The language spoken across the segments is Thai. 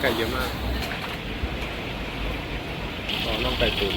ไก่เยอะมากต่อน่องไก่ตุ๋น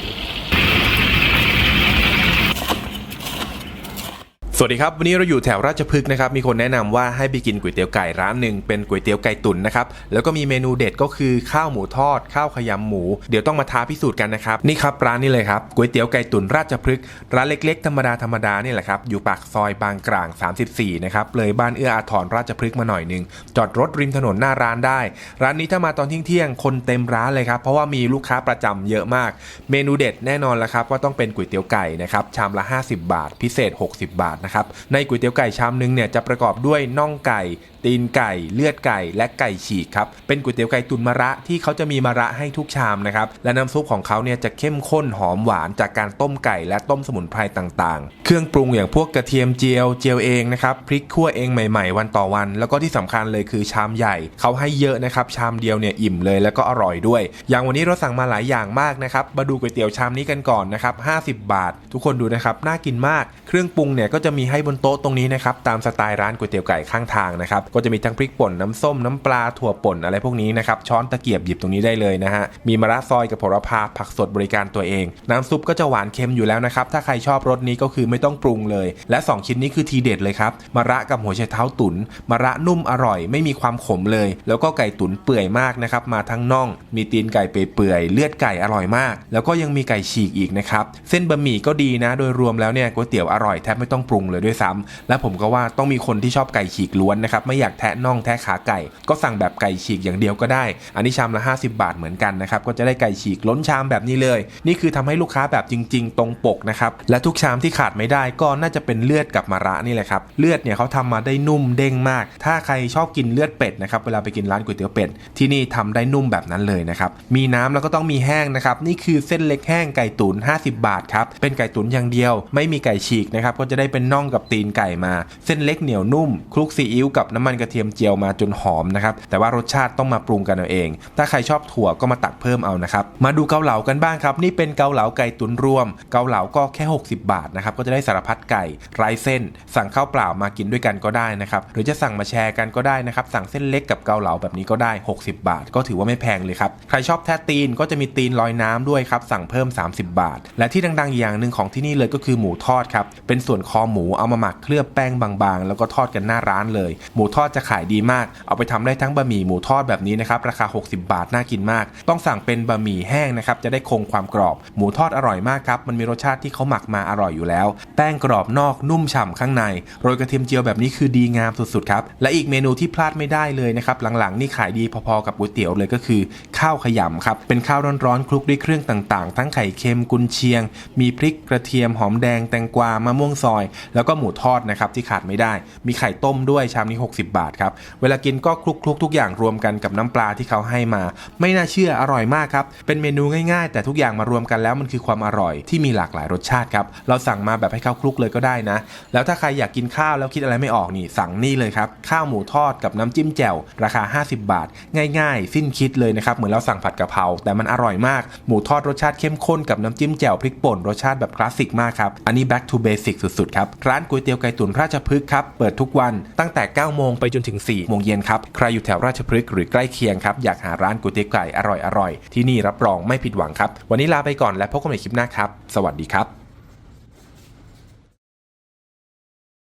สวัสดีครับ วันนี้เราอยู่แถวราชพฤกษ์นะครับมีคนแนะนำว่าให้ไปกินก๋วยเตี๋ยวไก่ร้านหนึ่งเป็นก๋วยเตี๋ยวไก่ตุ๋นนะครับแล้วก็มีเมนูเด็ดก็คือข้าวหมูทอด ข้าวขยำหมู เดี๋ยวต้องมาท้าพิสูจน์กันนะครับนี่ครับร้านนี้เลยครับก๋วยเตี๋ยวไก่ตุ๋นราชพฤกษ์ร้านเล็กๆธรรมดาธรรมดานี่แหละครับอยู่ปากซอยบางกลาง 34นะครับเลยบ้านเอื้ออาทรราชพฤกษ์มาหน่อยหนึงจอดรถริมถนนหน้าร้านได้ ร้านนี้ถ้ามาตอนเที่ยงๆคนเต็มร้านเลยครับเพราะว่ามีลูกค้าประจำเยอะมาก เมนูเด็ดแน่นอนแล้วครับว่าต้องเป็นก๋วยเตี๋ยวไก่นะครับชามละ 50 บาท พิเศษ 60 บาทนะครับในก๋วยเตี๋ยวไก่ชามนึงเนี่ยจะประกอบด้วยน่องไก่ ตีนไก่ เลือดไก่และไก่ฉีกครับเป็นก๋วยเตี๋ยวไก่ตุ๋นมะระที่เขาจะมีมะระให้ทุกชามนะครับและน้ำซุปของเขาเนี่ยจะเข้มข้นหอมหวานจากการต้มไก่และต้มสมุนไพรต่างๆ เครื่องปรุงอย่างพวกกระเทียมเจียวเจียวเองนะครับพริกคั่วเองใหม่ ๆ วันต่อวัน แล้วก็ที่สำคัญเลยคือชามใหญ่เขาให้เยอะนะครับชามเดียวเนี่ยอิ่มเลยแล้วก็อร่อยด้วย อย่างวันนี้เราสั่งมาหลายอย่างมากนะครับมาดูก๋วยเตี๋ยวชามนี้กันก่อนนะครับ50 บาท ทุกคนดูนะครับน่ากินมาก เครื่องปรุงเนี่ยก็จะมีีให้บนโต๊ะตรงนี้นะครับตามสไตล์ร้านก๋วยเตี๋ยวไก่ข้างทางนะครับก็จะมีทั้งพริกป่นน้ำส้มน้ำปลาถั่วป่นอะไรพวกนี้นะครับช้อนตะเกียบหยิบตรงนี้ได้เลยนะฮะมีมะระซอยกับโหระพาผักสดบริการตัวเอง น้ำซุปก็จะหวานเค็มอยู่แล้วนะครับถ้าใครชอบรสนี้ก็คือไม่ต้องปรุงเลย และ 2 ชิ้นนี้คือทีเด็ดเลยครับมะระกับหัวไชเท้าตุ๋นมะระนุ่มอร่อย ไม่มีความขมเลย แล้วก็ไก่ตุ๋นเปื่อยมากนะครับมาทั้งน่อง มีตีนไก่เปื่อยเลือดไก่อร่อยมาก แล้วก็ยังมีไก่ฉีกอีกนะครับเส้นบะหมี่ก็ดีนะ โดยรวมแล้วเนี่ยก๋วยเตี๋ยวอร่อยแทบไม่ต้องปรุงเลยด้วยซ้ำและผมก็ว่าต้องมีคนที่ชอบไก่ฉีกล้วนนะครับไม่อยากแทะน่องแทะขาไก่ ก็สั่งแบบไก่ฉีกอย่างเดียวก็ได้ อันนี้ชามละ 50 บาทเหมือนกันนะครับก็จะได้ไก่ฉีกล้นชามแบบนี้เลย นี่คือทำให้ลูกค้าแบบจริง ๆ ตรงปกนะครับและทุกชามที่ขาดไม่ได้ก็น่าจะเป็นเลือดกับมะระนี่แหละครับเลือดเนี่ยเขาทำมาได้นุ่มเด้งมาก ถ้าใครชอบกินเลือดเป็ดนะครับเวลาไปกินร้านก๋วยเตี๋ยวเป็ดที่นี่ทำได้นุ่มแบบนั้นเลยนะครับมีน้ำแล้วก็ต้องมีแห้งนะครับนี่คือเส้นเล็กแห้งไก่ตุ๋น50 บาทครับเป็นไก่ตุ๋นอย่างเดียว ไม่มีไก่ฉีกนะครับก็จะได้เป็นนองกับตีนไก่มา เส้นเล็กเหนียวนุ่มคลุกซีอิ๊วกับน้ำมันกระเทียมเจียวมาจนหอมนะครับแต่ว่ารสชาติต้องมาปรุงกันเอาเอง ถ้าใครชอบถั่วก็มาตักเพิ่มเอานะครับมาดูเกาเหลากันบ้างครับนี่เป็นเกาเหลาไก่ตุ๋นรวม เกาเหลาก็แค่ 60 บาทนะครับก็จะได้สารพัดไก่ไร้เส้น สั่งข้าวเปล่ามากินด้วยกันก็ได้นะครับหรือจะสั่งมาแชร์กันก็ได้นะครับสั่งเส้นเล็กกับเกาเหลาแบบนี้ก็ได้ 60 บาท ก็ถือว่าไม่แพงเลยครับใครชอบแท้ตีนก็จะมีตีนลอยน้ำด้วยครับสั่งเพิ่ม 30 บาท และที่ดังๆอย่างหนึ่งของที่นี่เลยก็คือหมูทอดครับเป็นส่วนคอหมูเอามาหมักเคลือบแป้งบางๆ แล้วก็ทอดกันหน้าร้านเลย หมูทอดจะขายดีมาก เอาไปทำได้ทั้งบะหมี่หมูทอดแบบนี้นะครับราคา 60 บาทน่ากินมาก ต้องสั่งเป็นบะหมี่แห้งนะครับจะได้คงความกรอบ หมูทอดอร่อยมากครับมันมีรสชาติที่เขาหมักมาอร่อยอยู่แล้ว แป้งกรอบนอกนุ่มฉ่ำข้างในโรยกระเทียมเจียวแบบนี้คือดีงามสุดๆครับและอีกเมนูที่พลาดไม่ได้เลยนะครับหลังๆนี่ขายดีพอๆกับก๋วยเตี๋ยวเลยก็คือข้าวขยำครับเป็นข้าวร้อนๆคลุกด้วยเครื่องต่างๆ ทั้งไข่เค็มกุนเชียง มีพริกกระเทียมหอมแดงแตงกวามะม่วงซอยแล้วก็หมูทอดนะครับที่ขาดไม่ได้ มีไข่ต้มด้วยชามนี้ 60 บาทครับ เวลากินก็คลุกๆ ทุกอย่างรวมกันกับน้ำปลาที่เขาให้มา ไม่น่าเชื่ออร่อยมากครับ เป็นเมนูง่ายๆ แต่ทุกอย่างมารวมกันแล้วมันคือความอร่อยที่มีหลากหลายรสชาติครับ เราสั่งมาแบบให้เข้าคลุกเลยก็ได้นะ แล้วถ้าใครอยากกินข้าวแล้วคิดอะไรไม่ออกนี่สั่งนี่เลยครับ ข้าวหมูทอดกับน้ำจิ้มแจ่วราคา 50 บาท ง่ายๆ สิ้นคิดเลยนะครับเหมือนเราสั่งผัดกะเพราแต่มันอร่อยมากหมูทอดรสชาติเข้มข้นกับน้ำจิ้มแจ่วพริกป่นรสชาติแบบคลาสสิกมากครับอันนี้ back to basic สุดๆครับร้านก๋วยเตี๋ยวไก่ตุ๋นราชพฤกษ์ครับ เปิดทุกวันตั้งแต่ 9 โมงไปจนถึง 4 โมงเย็นครับ ใครอยู่แถวราชพฤกษ์หรือใกล้เคียงครับ อยากหาร้านก๋วยเตี๋ยวไก่อร่อยๆ ที่นี่รับรองไม่ผิดหวังครับ วันนี้ลาไปก่อนและพบกันใหม่คลิปหน้าครับ สวัสดีครับ